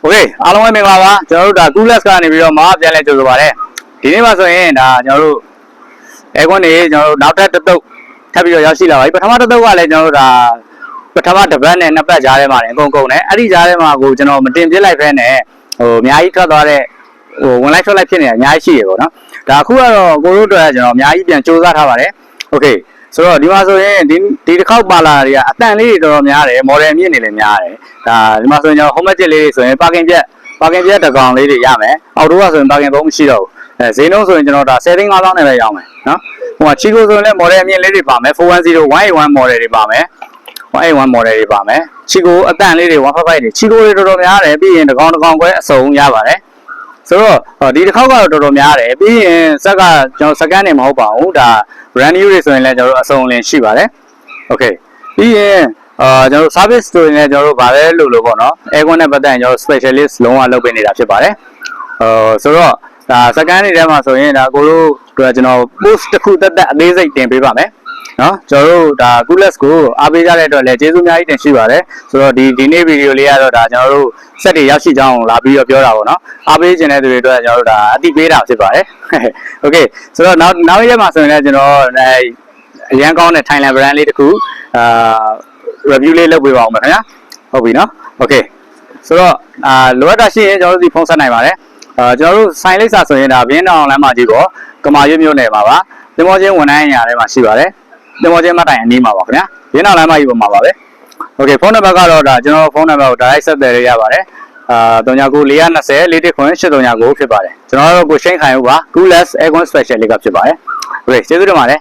โอเคအားလုံးပဲမင်္ဂလာပါကျွန်တော်တို့ဒါ Coolest ကနေပြီးတော့မှပြန်လဲကြိုဆိုပါရစေဒီနေ့မှာဆိုရင်ဒါကျွန်တော်တို့အဲကွန်းနေကျွန်တော်တို့နောက်ထပ်တစ်သုတ်ထပ်ပြီးတော့ရောက်ရှိလာပါပြီပထမတစ်သုတ်ကလည်းကျွန်တော်တို့ဒါပထမတစ်ပတ်နဲ့နှစ်ပတ်ကြားထဲမှာလည်းအကုန်ကုန်တယ်အဲ့ဒီကြားထဲမှာကိုကျွန်တော်မတင်ပြစ်လိုက်ဖဲနဲ့ဟိုအများကြီးထွက်သွားတဲ့ဟိုဝင်လိုက်ထွက်လိုက်ဖြစ်နေတာအများကြီးရှိရပေါ့နော်ဒါအခုကတော့ကိုတို့အတွက်ကျွန်တော်အများကြီးပြန်စူးစမ်းထားပါတယ်โอเค ဆိုတော့ဒီမှာဆိုရင်ဒီဒီတစ်ခေါက်ပါလာတာတွေကအတန်လေးတွေတော်တော်များတယ်မော်ဒယ်အမြင့်တွေလည်းများတယ်ဒါဒီမှာဆိုရင်ကျွန်တော် home budget လေးတွေဆိုရင် parking ပြက် parking ပြက်တစ်ကောင်လေးတွေရမယ်အော်တိုကဆိုရင် parking ဘုံမရှိတော့ဘူးအဲဈေးနှုန်းဆိုရင်ကျွန်တော်ဒါ7သိန်း5000နဲ့ပဲရောင်းမယ်နော်ဟိုကချီကိုဆိုရင်လည်း model အမြင့်လေးတွေပါမယ်410 181 model တွေပါမယ်181 model တွေပါမယ်ချီကိုအတန်လေးတွေ155တွေချီကိုတွေတော်တော်များတယ်ပြီးရင်တစ်ကောင်တစ်ကောင်ခွဲအစုံရပါတယ် ဆိုတော့ဟောဒီတစ်ခေါက်ကတော့တော်တော်များတယ်ပြီးရင်စက်ကကျွန်တော်စကန်နေမဟုတ်ပါဘူးဒါ brand new တွေဆိုရင်လည်းကျွန်တော်တို့အစုံလင်ရှိပါတယ် okay ပြီးရင်အာကျွန်တော်တို့ service ဆိုရင်လည်းကျွန်တော်တို့ဗာလဲလို့လို့ပေါ့နော် aircon နဲ့ပတ်သက်ရင်ကျွန်တော်တို့ specialist လုံးဝလုပ်ပေးနေတာဖြစ်ပါတယ်ဟိုဆိုတော့ဒါစကန်နေထဲမှာဆိုရင်ဒါကိုတို့တို့ကျွန်တော် post တစ်ခုတက်တက်အသေးစိတ်တင်ပေးပါမယ် နော်ကျွန်တော်တို့ဒါ Coolest ကိုအားပေးကြတဲ့အတွက်လည်းကျေးဇူးအများကြီးတင်ရှိပါတယ်ဆိုတော့ဒီဒီနေ့ဗီဒီယိုလေးကတော့ဒါကျွန်တော်တို့စက်တွေရောက်ရှိကြောင်းလာပြီးတော့ပြောတာပေါ့နော်အားပေးခြင်းတဲ့သူတွေအတွက်ကျွန်တော်တို့ဒါအတိပေးတာဖြစ်ပါတယ် okay ဆိုတော့နောက်နောက်ရက်မှာဆိုရင်လည်းကျွန်တော်အဲအရန်ကောင်းတဲ့ Thailand brand လေးတစ်ခုအာ review လေးလုပ်ပေးပါဦးမယ်ခင်ဗျာဟုတ်ပြီနော် okay ဆိုတော့အာလိုအပ်တာရှိရင်ကျွန်တော်တို့ဒီဖုန်းဆက်နိုင်ပါတယ်အာကျွန်တော်တို့ဆိုင်လိပ်စာဆိုရင်ဒါဘင်းတောင်လမ်းမကြီးပေါ်ကမာရွတ်မြို့နယ်မှာပါတင်မောချင်းဝန်ထမ်းရာထဲမှာရှိပါတယ် တင်မောချင်းမတိုင်အနီးမှာပါခင်ဗျာဘင်းတောင်လမ်းမကြီးပေါ်မှာပါပဲ okay ဖုန်းနံပါတ်ကတော့ဒါကျွန်တော်ဖုန်းနံပါတ်ကို direct ဆက်သွယ်ရရပါတယ်အာ39 420 419 839ဖြစ်ပါတယ်ကျွန်တော်တို့ကိုရှိန်ခိုင်ဦးပါ Coolest Aircon Special လေးကဖြစ်ပါတယ် okay ကျေးဇူးတင်ပါတယ်